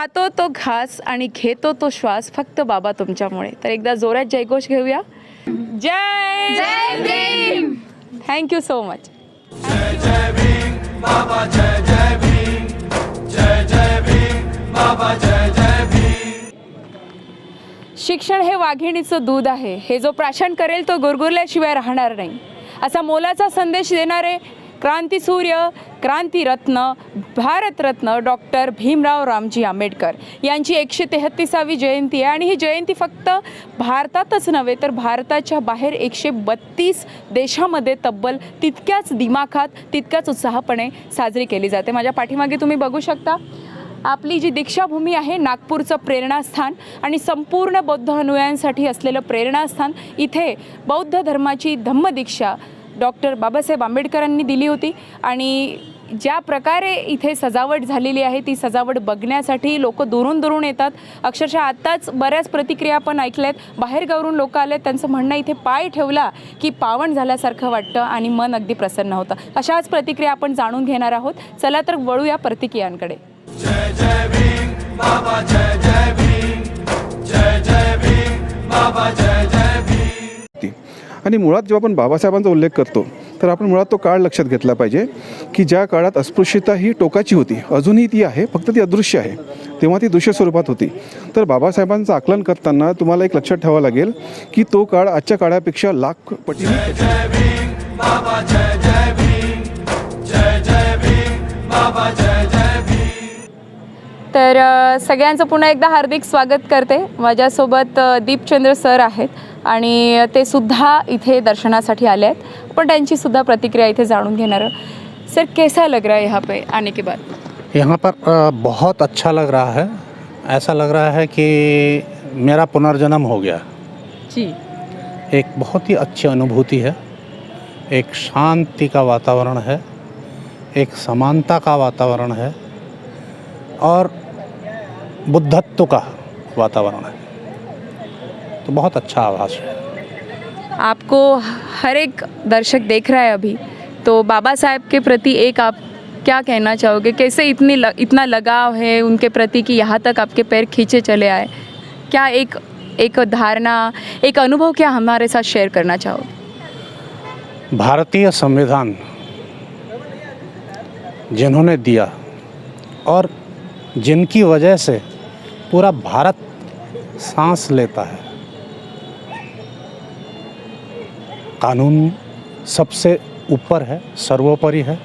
खातो तो घास आणि घेतो तो श्वास फक्त बाबा तुमच्यामुळे. तर एकदा जोरात जयघोष घेऊया. जय! जय Bhim! Thank you so much शिक्षण हे वाघिणीचं दूध आहे. हे जो प्राशन करेल तो गुरगुरल्याशिवाय राहणार नाही. असा मोलाचा संदेश देणारे क्रांतीसूर्य क्रांतीरत्न भारतरत्न डॉक्टर भीमराव रामजी आंबेडकर. यांची एकशे तेहत्तीसावी जयंती आहे आणि ही जयंती फक्त भारतातच नव्हे तर भारताच्या बाहेर एकशे बत्तीस देशामध्ये तब्बल तितक्याच दिमाखात तितक्याच उत्साहपणे साजरी केली जाते. माझ्या पाठीमागे तुम्ही बघू शकता आपली जी दीक्षाभूमी आहे नागपूरचं प्रेरणास्थान आणि संपूर्ण बौद्ध अनुयायांसाठी असलेलं प्रेरणास्थान इथे बौद्ध धर्माची धम्मदीक्षा डॉक्टर बाबासाहेब आंबेडकरांनी दिली होती. आणि ज्या प्रकारे इथे सजावट झालेली आहे ती सजावट बघण्यासाठी लोक दुरून दुरून येतात. अक्षरशः आत्ताच बऱ्याच प्रतिक्रिया पण ऐकल्यात. बाहेरगावरून लोक आलेत त्यांचं म्हणणं इथे पाय ठेवला की पावन झाल्यासारखं वाटतं आणि मन अगदी प्रसन्न होतं. अशाच प्रतिक्रिया आपण जाणून घेणार आहोत. चला तर वळूया प्रतिक्रियांकडे. होती आणि मुळात जेव्हा आपण बाबासाहेबांचा उल्लेख करतो तर आपण मुळात तो काळ लक्षात घेतला पाहिजे की ज्या काळात अस्पृश्यता ही टोकाची होती अजूनही ती आहे फक्त ती अदृश्य आहे तेव्हा ती दृश्य स्वरूपात होती. तर बाबासाहेबांचं आकलन करताना तुम्हाला एक लक्षात ठेवावं लागेल की तो काळ आजच्या काळापेक्षा लाख पटीने तर सगळ्यांचं पुन्हा एकदा हार्दिक स्वागत करते. माझ्यासोबत दीपचंद्र सर आहेत. आणि ते सुद्धा इथे दर्शनासाठी आले आहेत. पण त्यांची सुद्धा प्रतिक्रिया इथे जाणून घेणार. सर कैसा लग रहा है यहाँ पे आने के बाद? यहाँ पर बहुत अच्छा लग रहा है। ऐसा लग रहा है कि मेरा पुनर्जन्म हो गया। जी। एक बहुत ही अच्छी अनुभूति है। एक शांति का वातावरण है। एक समानता का वातावरण है। और बुद्धत्व का वातावरण है। तो बहुत अच्छा आभास है। आपको हर एक दर्शक देख रहा है अभी तो बाबा साहेब के प्रति एक आप क्या कहना चाहोगे? कैसे इतनी ल, इतना लगाव है उनके प्रति कि यहाँ तक आपके पैर खींचे चले आए? क्या एक एक धारणा एक अनुभव क्या हमारे साथ शेयर करना चाहोगे? भारतीय संविधान जिन्होंने दिया और जिनकी वजह से पूरा भारत सांस लेता है कानून सबसे ऊपर है, सर्वोपरि है,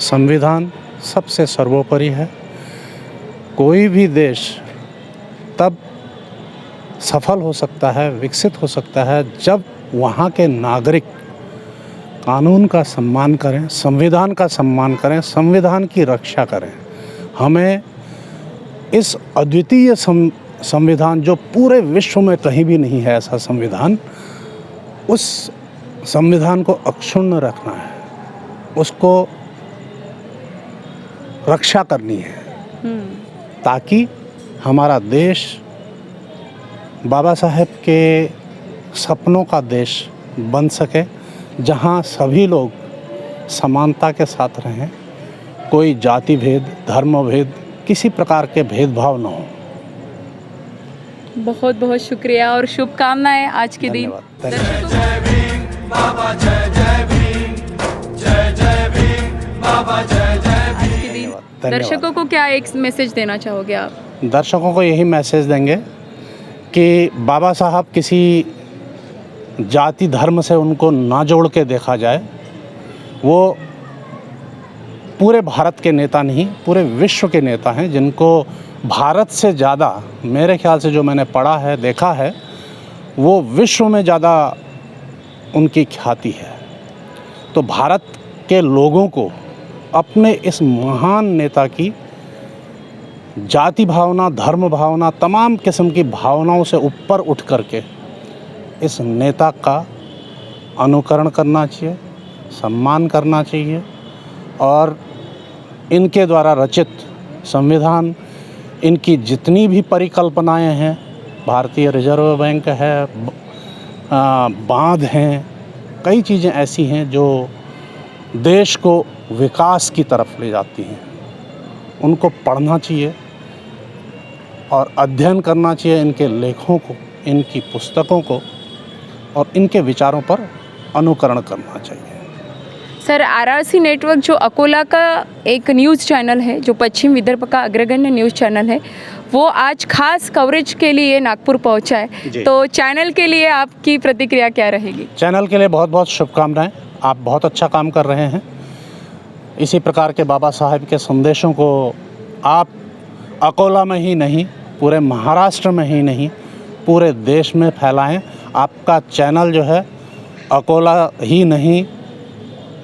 संविधान सबसे सर्वोपरि है। कोई भी देश तब सफल हो सकता है, विकसित हो सकता है, जब वहाँ के नागरिक कानून का सम्मान करें, संविधान का सम्मान करें, संविधान की रक्षा करें। हमें इस अद्वितीय संविधान जो पूरे विश्व में कहीं भी नहीं है ऐसा संविधान, उस संविधान को अक्षुण्ण रखना है। उसको रक्षा करनी है। ताकि हमारा देश बाबा साहेब के सपनों का देश बन सके जहाँ सभी लोग समानता के साथ रहें। कोई जाति भेद धर्म भेद किसी प्रकार के भेदभाव न हो। बहुत बहुत शुक्रिया और शुभकामनाएँ आज के दिन। धन्यवाद धन्यवाद आज के दिन धन्यवाद। दर्शकों को क्या एक मैसेज देना चाहोगे आप? दर्शकों को यही मैसेज देंगे कि बाबा साहब किसी जाति धर्म से उनको ना जोड़ के देखा जाए वो पूरे भारत के नेता नहीं पूरे विश्व के नेता हैं जिनको भारत से ज़्यादा मेरे ख्याल से जो मैंने पढ़ा है देखा है वो विश्व में ज़्यादा उनकी ख्याति है। तो भारत के लोगों को अपने इस महान नेता की जाति भावना धर्म भावना तमाम किस्म की भावनाओं से ऊपर उठ करके इस नेता का अनुकरण करना चाहिए, सम्मान करना चाहिए और इनके द्वारा रचित संविधान, इनकी जितनी भी परिकल्पनाएँ हैं, भारतीय रिज़र्व बैंक है बाँध हैं, कई चीज़ें ऐसी हैं जो देश को विकास की तरफ़ ले जाती हैं। उनको पढ़ना चाहिए और अध्ययन करना चाहिए इनके लेखों को, इनकी पुस्तकों को और इनके विचारों पर अनुकरण करना चाहिए। Sir R R C network जो अकोला का एक न्यूज़ चैनल है, जो पश्चिम विदर्भ का अग्रगण्य न्यूज़ चैनल है वो आज खास कवरेज के लिए नागपुर पहुँचा है। तो चैनल के लिए आपकी प्रतिक्रिया क्या रहेगी? चैनल के लिए बहुत बहुत शुभकामनाएँ। आप बहुत अच्छा काम कर रहे हैं। इसी प्रकार के बाबा साहेब के संदेशों को आप अकोला में ही नहीं पूरे महाराष्ट्र में ही नहीं पूरे देश में फैलाएँ। आपका चैनल जो है अकोला ही नहीं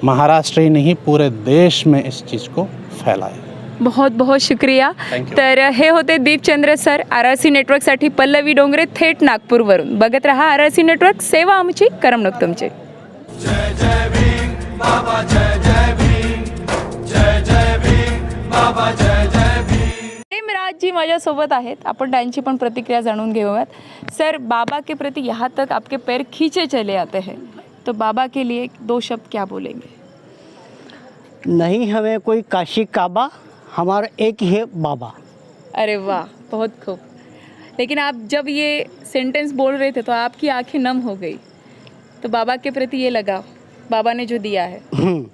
महाराष्ट्र ही नहीं पूरे देश में इस चीज़ को फैलाएँ। बहुत बहुत शुक्रिया. तर हे होते Deepchandra sir R R C नेटवर्कसाठी पल्लवी डोंगरे थेट नागपूरवरून. बघत रहा आर आर सी नेटवर्क सेवा आमची करमणूक तुमची. प्रेमराज जी माझ्यासोबत आहेत. आपण त्यांची पण प्रतिक्रिया जाणून घेऊयात. सर बाबा के प्रति यहाँ तक आपके पैर खींचे चले आते हैं. तो बाबा के लिए दो शब्द क्या बोलेंगे? नहीं हमें कोई काशी काबा हमारा एक ही है बाबा। अरे वाह बहुत खूब। लेकिन आप जब ये सेंटेंस बोल रहे थे तो आपकी आँखें नम हो गई। तो बाबा के प्रति ये लगा बाबा ने जो दिया है। हम्म,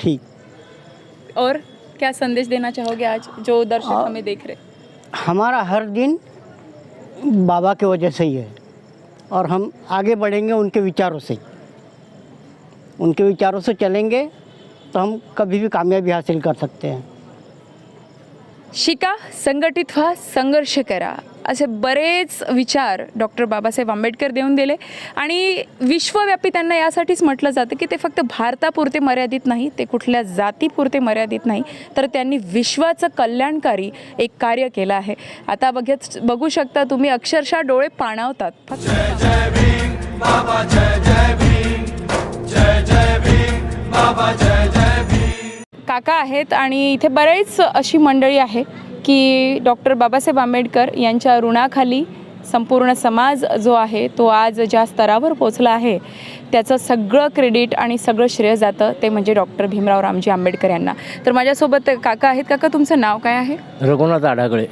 ठीक। और क्या संदेश देना चाहोगे आज जो दर्शक आ- हमें देख रहे? हमारा हर दिन बाबा के वजह से ही है। और हम आगे बढ़ेंगे उनके विचारों से। उनके विचारों से चलेंगे। तो हम कभी भी कामयाबी हासिल कर सकते हैं। शिका संघटित व्हा संघर्ष करा. असे बरेच विचार डॉक्टर बाबासाहेब आंबेडकर देऊन दिले. आणि विश्वव्यापी त्यांना यासाठीच म्हटलं जातं की ते फक्त भारतापुरते मर्यादित नाही ते कुठल्या जातीपुरते मर्यादित नाही तर त्यांनी विश्वाचं कल्याणकारी एक कार्य केलं आहे. आता बघत बघू शकता तुम्ही अक्षरशः डोळे पाणावतात. काका आहेत आणि इथे बरेच अशी मंडळी आहे की डॉक्टर बाबासाहेब आंबेडकर यांच्या ऋणाखाली संपूर्ण समाज जो आहे तो आज ज्या स्तरावर पोचला आहे त्याचं सगळं क्रेडिट आणि सगळं श्रेय जातं ते म्हणजे डॉक्टर भीमराव रामजी आंबेडकर यांना. तर माझ्यासोबत काका आहेत. काका तुमचं नाव काय आहे? रघुनाथ आढागळे.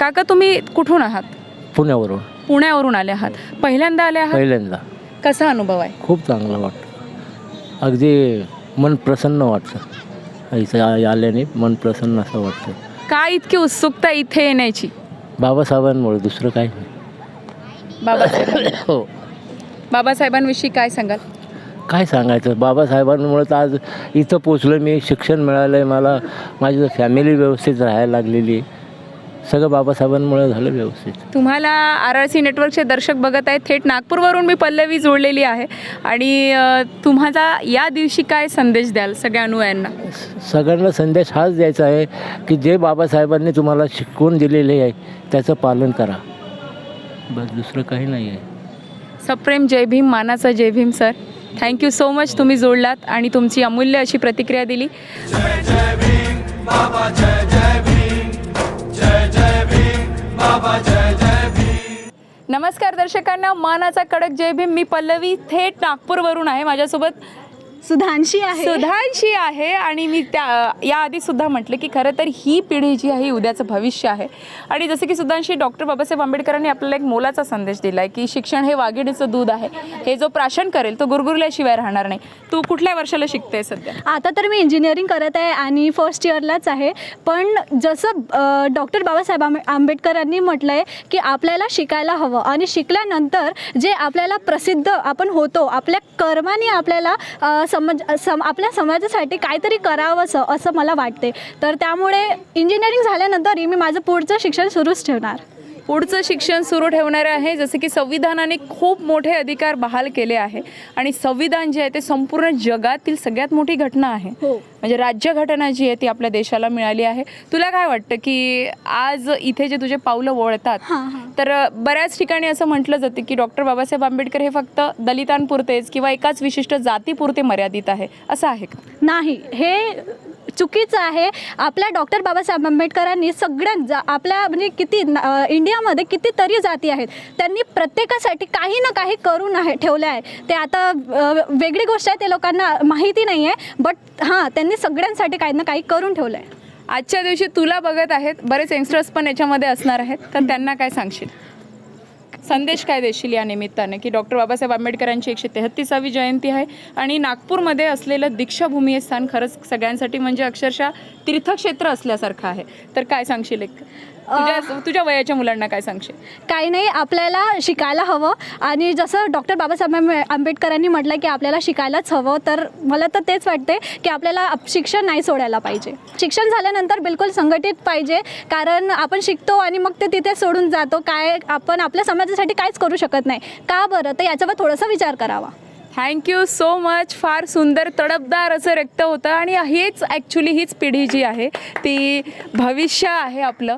काका तुम्ही कुठून आहात? पुण्यावरून. पुण्यावरून आले आहात. पहिल्यांदा आले आहात? पहिल्यांदा. कसा अनुभव आहे? खूप चांगलं वाटतं. अगदी मन प्रसन्न वाटतं. इथं आल्याने मन प्रसन्न असं वाटतं. काय इतकी उत्सुकता इथे येण्याची? बाबासाहेबांमुळे दुसरं काही नाही. बाबासाहेब हो. बाबासाहेबांविषयी काय सांगाल? काय सांगायचं? बाबासाहेबांमुळे तर आज इथं पोचलो मी शिक्षण मिळालं आहे मला. माझी फॅमिली व्यवस्थित राहायला लागलेली आहे. सगळं बाबासाहेबांमुळे झालं व्यवस्थित. तुम्हाला आर आर सी नेटवर्कचे दर्शक बघत आहेत थेट नागपूरवरून मी पल्लवी जोडलेली आहे. आणि अ, तुम्हाला या दिवशी काय संदेश द्याल सगळ्या अनुयायांना? सगळ्यांना संदेश हाच द्यायचा आहे की जे बाबासाहेबांनी तुम्हाला शिकवून दिलेले आहे त्याचं पालन करा. बस दुसरं काही नाही आहे. सप्रेम जय भीम मानाचा जय Bhim sir. Thank you so much तुम्ही जोडलात आणि तुमची अमूल्य अशी प्रतिक्रिया दिली. नमस्कार दर्शकांना मानाचा कडक जय भीम. मी पल्लवी थेट नागपूरवरून आहे. माझ्यासोबत सुधांशी आहे. सुधांशी आहे आणि मी त्या याआधी सुद्धा म्हटलं की खरं तर ही पिढी जी आहे ही उद्याचं भविष्य आहे. आणि जसं की सुधांशी डॉक्टर बाबासाहेब आंबेडकरांनी आपल्याला एक मोलाचा संदेश दिला आहे की शिक्षण हे वाघिणीचं दूध आहे. हे जो प्राशन करेल तो गुरगुरल्याशिवाय राहणार नाही. तू कुठल्या वर्षाला शिकते सध्या? आता तर मी इंजिनिअरिंग करत आहे आणि फर्स्ट इयरलाच आहे. पण जसं डॉक्टर बाबासाहेब आंबे आंबेडकरांनी म्हटलं आहे की आपल्याला शिकायला हवं. आणि शिकल्यानंतर जे आपल्याला प्रसिद्ध आपण होतो आपल्या कर्माने आपल्याला समज सम आपल्या समाजासाठी काहीतरी करावंसं असं मला वाटते तर त्यामुळे इंजिनिअरिंग झाल्यानंतरही मी माझं पुढचं शिक्षण सुरूच ठेवणार. पुढचं शिक्षण सुरू ठेवणारं आहे. जसं की संविधानाने खूप मोठे अधिकार बहाल केले आहे. आणि संविधान जे आहे ते संपूर्ण जगातील सगळ्यात मोठी घटना आहे. हो. म्हणजे राज्यघटना जी आहे ती आपल्या देशाला मिळाली आहे. तुला काय वाटतं की आज इथे जे तुझे पावलं वळतात. तर बऱ्याच ठिकाणी असं म्हटलं जातं की डॉक्टर बाबासाहेब आंबेडकर हे फक्त दलितांपुरतेच किंवा एकाच विशिष्ट जातीपुरते मर्यादित आहे. असं आहे का? नाही. हे चुकीचं आहे. आपल्या डॉक्टर बाबासाहेब आंबेडकरांनी सगळ्या जा आपल्या म्हणजे किती इंडियामध्ये किती इंडियामध्ये कितीतरी जाती आहेत. त्यांनी प्रत्येकासाठी काही ना काही करून आहे ठेवलं आहे. ते आता वेगळी गोष्ट आहे ते लोकांना माहिती नाही आहे. बट हां त्यांनी सगळ्यांसाठी काही ना काही करून ठेवलं आहे. आजच्या दिवशी तुला बघत आहेत बरेच यंगस्टर्स पण याच्यामध्ये असणार आहेत. तर त्यांना काय सांगशील? संदेश काय देशील या निमित्ताने की डॉक्टर बाबासाहेब आंबेडकरांची एकशे तेहत्तीसावी जयंती आहे आणि नागपूरमध्ये असलेलं दीक्षाभूमी हे स्थान खरंच सगळ्यांसाठी म्हणजे अक्षरशः तीर्थक्षेत्र असल्यासारखं आहे. तर काय सांगशील एक? तुझ्या तुझ्या वयाच्या मुलांना काय सांगशील? काही नाही आपल्याला शिकायला हवं. आणि जसं डॉक्टर बाबासाहेब आंबे- आंबेडकरांनी म्हटलं की आपल्याला शिकायलाच हवं तर मला तर तेच वाटते की आपल्याला आप- शिक्षण नाही सोडायला पाहिजे. शिक्षण झाल्यानंतर बिलकुल संघटित पाहिजे कारण आपण शिकतो आणि मग ते तिथे सोडून जातो. काय आपण आपल्या समाजासाठी काहीच करू शकत नाही. का बरं? तर याच्यावर थोडासा विचार करावा. थँक्यू सो मच फार सुंदर तडपदार असं रक्त होतं आणि हेच ॲक्च्युली हीच पिढी जी आहे ती भविष्य आहे आपलं.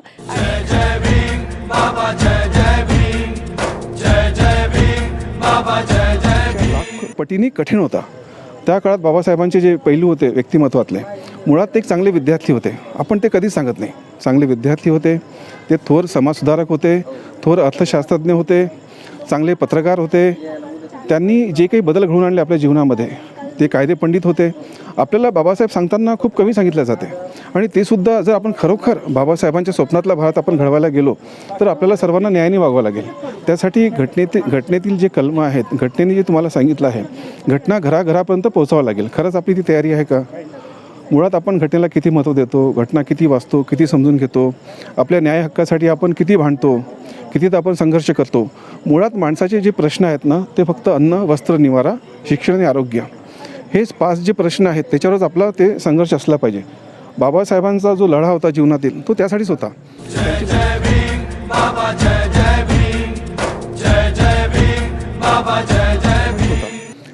लाख पटीने कठीण होता. त्या काळात बाबासाहेबांचे जे पैलू होते व्यक्तिमत्वातले मुळात ते एक चांगले विद्यार्थी होते. आपण ते कधीच सांगत नाही. चांगले विद्यार्थी होते ते थोर समाजसुधारक होते थोर अर्थशास्त्रज्ञ होते चांगले पत्रकार होते. त्यांनी जे काही बदल घडवून आणले आपल्या जीवनामध्ये ते कायदे पंडित होते. आपल्याला बाबासाहेब सांगताना खूप कमी सांगितलं जाते. आणि ते सुद्धा जर आपण खरोखर बाबासाहेबांच्या स्वप्नातला भारत आपण घडवायला गेलो तर आपल्याला सर्वांना न्यायाने वागावं लागेल. त्यासाठी घटनेतील घटनेतील जे कलम आहेत घटनेने जे तुम्हाला सांगितलं आहे घटना घराघरापर्यंत पोहोचावं लागेल. खरंच आपली ती तयारी आहे का? मुळात आपण घटनेला किती महत्त्व देतो घटना किती वाचतो किती समजून घेतो आपल्या न्याय हक्कासाठी आपण किती भांडतो किती तर आपण संघर्ष करतो. मुळात माणसाचे जे प्रश्न आहेत ना ते फक्त अन्न वस्त्र निवारा शिक्षण आणि आरोग्य. हेच पाच जे प्रश्न आहेत त्याच्यावरच आपला ते संघर्ष असला पाहिजे. बाबासाहेबांचा जो लढा होता जीवनातील तो त्यासाठीच होता.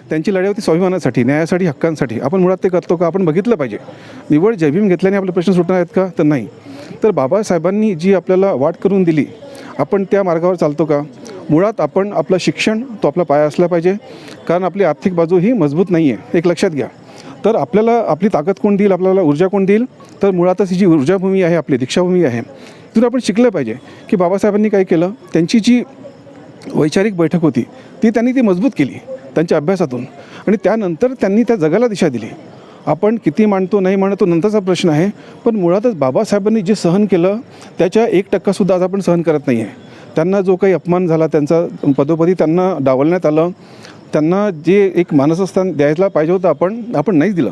त्यांची लढाई होती स्वाभिमानासाठी न्यायासाठी हक्कांसाठी. आपण मुळात ते करतो का? आपण बघितलं पाहिजे. निवड जयभीम घेतल्याने आपले प्रश्न सुटणार आहेत का? तर नाही. तर बाबासाहेबांनी जी आपल्याला वाट करून दिली आपण त्या मार्गावर चालतो का? मुळात आपण आपलं शिक्षण तो आपला पाया असला पाहिजे. कारण आपली आर्थिक बाजू ही मजबूत नाही आहे एक लक्षात घ्या. तर आपल्याला आपली ताकद कोण देईल? आपल्याला ऊर्जा कोण देईल? तर मुळातच ही जी ऊर्जाभूमी आहे आपली दीक्षाभूमी आहे तिथून आपण शिकलं पाहिजे की बाबासाहेबांनी काय केलं? त्यांची जी वैचारिक बैठक होती ती त्यांनी ती मजबूत केली त्यांच्या अभ्यासातून. आणि त्यानंतर त्यांनी त्या जगाला दिशा दिली. आपण किती मांडतो नाही मांडतो नंतरचा प्रश्न आहे. पण मुळातच बाबासाहेबांनी जे सहन केलं त्याच्या एक टक्कासुद्धा आज आपण सहन करत नाही आहे त्यांना जो काही अपमान झाला त्यांचा पदोपदी त्यांना डावलण्यात आलं. त्यांना जे एक मानसस्थान द्यायला पाहिजे होतं आपण आपण नाहीच दिलं.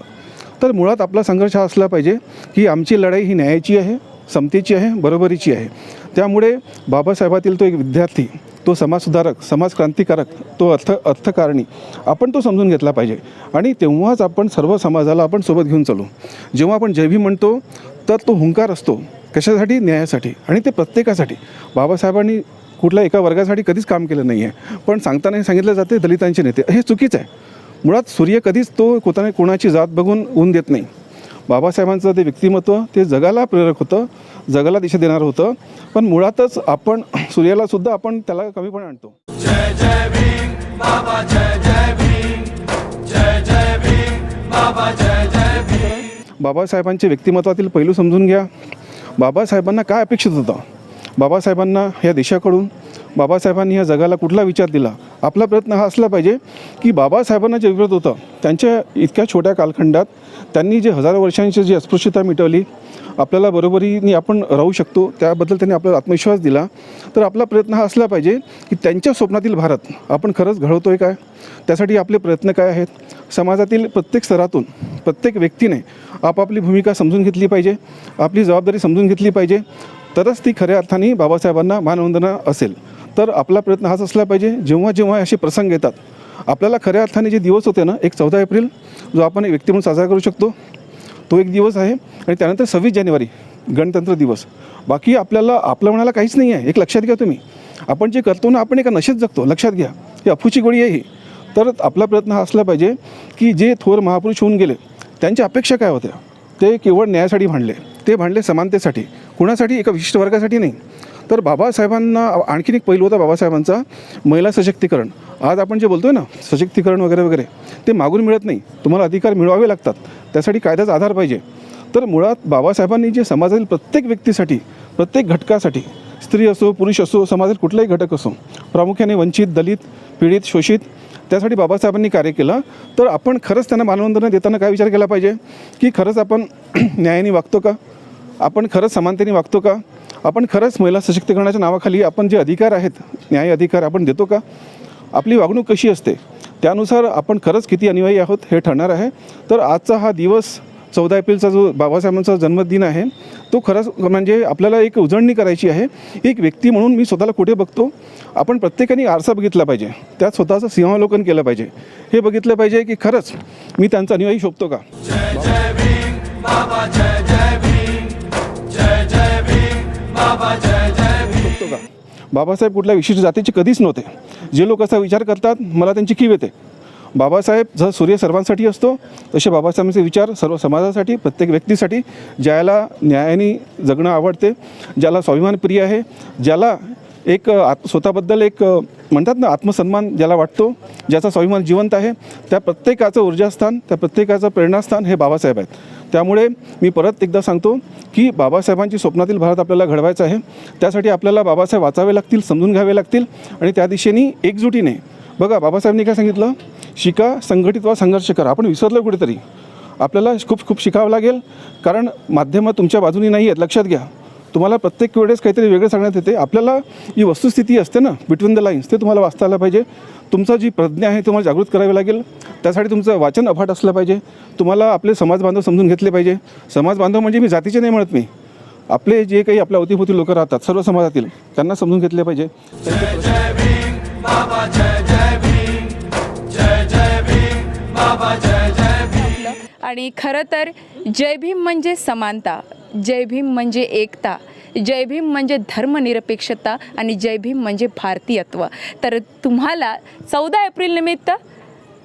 तर मुळात आपला संघर्ष हा असला पाहिजे की आमची लढाई ही न्यायाची आहे समतेची आहे बरोबरीची आहे. त्यामुळे बाबासाहेबातील तो एक विद्यार्थी तो समाजसुधारक समाजक्रांतिकारक तो अर्थ अर्थकारणी आपण तो समजून घेतला पाहिजे. आणि तेव्हाच आपण सर्व समाजाला आपण सोबत घेऊन चालू. जेव्हा आपण जय म्हणतो तर तो हुंकार असतो. कशासाठी? न्यायासाठी. आणि ते प्रत्येकासाठी. बाबासाहेबांनी कुठल्या एका वर्गासाठी कधीच काम केलं नाही आहे पण सांगताना सांगितलं जाते दलितांचे नेते. हे चुकीचं आहे. मुळात सूर्य कधीच तो कोणा कोणाची जात बघून ऊन देत नाही. बाबासाहेबांचं ते व्यक्तिमत्व ते जगाला प्रेरक होतं जगाला दिशा देणारं होतं. पण मुळातच आपण सूर्याला सुद्धा आपण त्याला कमीपणे आणतो. बाबासाहेबांचे व्यक्तिमत्वातील पैलू समजून घ्या. बाबासाहेबांना काय अपेक्षित होतं? बाबासाहेबांना या देशाकडून बाबासाहेबांनी या जगाला कुठला विचार दिला? आपला प्रयत्न हा असला पाहिजे की बाबासाहेबांना जे विरोध होतं त्यांच्या इतक्या छोट्या कालखंडात त्यांनी जे हजारो वर्षांची जी अस्पृश्यता मिटवली आपल्याला बरोबरीने आपण राहू शकतो त्याबद्दल त्यांनी आपल्याला आत्मविश्वास दिला. तर आपला प्रयत्न हा असला पाहिजे की त्यांच्या स्वप्नातील भारत आपण खरंच घडवतो आहे काय? त्यासाठी आपले प्रयत्न काय आहेत? समाजातील प्रत्येक स्तरातून प्रत्येक व्यक्तीने आपापली भूमिका समजून घेतली पाहिजे आपली जबाबदारी समजून घेतली पाहिजे. तरच ती खऱ्या अर्थाने बाबासाहेबांना मानवंदना असेल. तर आपला प्रयत्न हाच असला पाहिजे जेव्हा जेव्हा असे प्रसंग येतात आपल्याला खऱ्या अर्थाने जे दिवस होते ना एक चौदा एप्रिल जो आपण एक व्यक्ती म्हणून साजरा करू शकतो तो एक दिवस आहे आणि त्यानंतर सव्वीस जानेवारी गणतंत्र दिवस. बाकी आपल्याला आपलं म्हणायला काहीच नाही आहे एक लक्षात घ्या तुम्ही. आपण जे करतो ना आपण एका नशेत जगतो लक्षात घ्या. ही अफूची गोळी आहे ही. तर आपला प्रयत्न हा असला पाहिजे की जे थोर महापुरुष होऊन गेले त्यांच्या अपेक्षा काय होत्या? ते केवळ न्यायासाठी भांडले. ते भांडले समानतेसाठी. कुणासाठी? एका विशिष्ट वर्गासाठी नाही. तर बाबासाहेबांना आणखीन एक पैलू होता बाबासाहेबांचा महिला सशक्तीकरण. आज आपण जे बोलतोय ना सशक्तीकरण वगैरे वगैरे ते मागून मिळत नाही. तुम्हाला अधिकार मिळवावे लागतात. त्यासाठी कायद्याचा आधार पाहिजे. तर मुळात बाबासाहेबांनी जे समाजातील प्रत्येक व्यक्तीसाठी प्रत्येक घटकासाठी स्त्री असो पुरुष असो समाजातील कुठलाही घटक असो प्रामुख्याने वंचित दलित पीडित शोषित त्यासाठी बाबासाहेबांनी कार्य केलं. तर आपण खरंच त्यांना मानवंदना देताना काय विचार केला पाहिजे? की खरंच आपण न्यायाने वागतो का? आपण खरंच समानतेने वागतो का? आपण खरंच महिला सशक्तीकरणाच्या नावाखाली आपण जे अधिकार आहेत न्याय अधिकार आपण देतो का? आपली वागणूक कशी असते? त्यानुसार आपण खरंच किती अनुयायी आहोत हे ठरणार आहे. तर आजचा हा दिवस चौदा एप्रिलचा जो बाबासाहेबांचा जन्मदिन आहे तो खरंच म्हणजे आपल्याला एक उजळणी करायची आहे. एक व्यक्ती म्हणून मी स्वतःला कुठे बघतो? आपण प्रत्येकाने आरसा बघितला पाहिजे. त्यात स्वतःचं सिंहावलोकन केलं पाहिजे. हे बघितलं पाहिजे की खरंच मी त्यांचा अनुयायी शोभतो का? शोभतो बाबासाहेब कुठल्या विशिष्ट जातीचे कधीच नव्हते. जे लोक असा विचार करतात मला त्यांची कीव येते. बाबासाहेब जसं सूर्य सर्वांसाठी असतो तसे बाबासाहेबांचे विचार सर्व समाजासाठी प्रत्येक व्यक्तीसाठी ज्याला न्यायाने जगणं आवडते ज्याला स्वाभिमान प्रिय आहे ज्याला एक आत स्वतःबद्दल एक म्हणतात ना आत्मसन्मान ज्याला वाटतो ज्याचा स्वाभिमान जिवंत आहे त्या प्रत्येकाचं ऊर्जास्थान त्या प्रत्येकाचं प्रेरणास्थान हे बाबासाहेब आहेत. त्यामुळे मी परत एकदा सांगतो की बाबासाहेबांची स्वप्नातील भारत आपल्याला घडवायचा आहे. त्यासाठी आपल्याला बाबासाहेब वाचावे लागतील समजून घ्यावे लागतील आणि त्या दिशेने एकजुटीने बघा बाबासाहेबांनी काय सांगितलं? शिका संघटित वा संघर्ष करा. आपण विसरलो कुठेतरी. आपल्याला खूप खूप शिकावं लागेल. कारण माध्यमं तुमच्या बाजूनी नाही आहेत लक्षात घ्या. तुम्हाला प्रत्येक वेळेस काहीतरी वेगळं सांगण्यात येते. आपल्याला जी वस्तुस्थिती असते ना बिटवीन द लाईन्स ते तुम्हाला वाचता आलं पाहिजे. तुमचं जी प्रज्ञा आहे तुम्हाला जागृत करावी लागेल. त्यासाठी तुमचं वाचन अफाट असलं पाहिजे. तुम्हाला आपले समाज बांधव समजून घेतले पाहिजे. समाज बांधव म्हणजे मी जातीचे नाही म्हणत मी. आपले जे काही आपल्या अवतीभोवती लोक राहतात सर्व समाजातील त्यांना समजून घेतले पाहिजे. आणि खरं तर जय भीम म्हणजे समानता. जय भीम म्हणजे एकता जय भीम म्हणजे धर्मनिरपेक्षता आणि जय भीम म्हणजे भारतीयत्व तर तुम्हाला चौदा एप्रिल निमित्त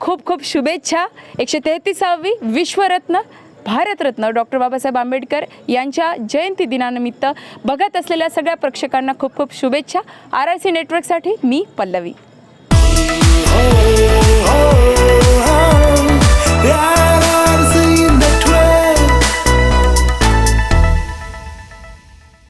खूप खूप शुभेच्छा एकशे तेहतीसावी विश्वरत्न भारतरत्न डॉक्टर बाबासाहेब आंबेडकर यांच्या जयंती दिनानिमित्त बघत असलेल्या सगळ्या प्रेक्षकांना खूप खूप शुभेच्छा आर आय सी नेटवर्कसाठी मी पल्लवी Yeah.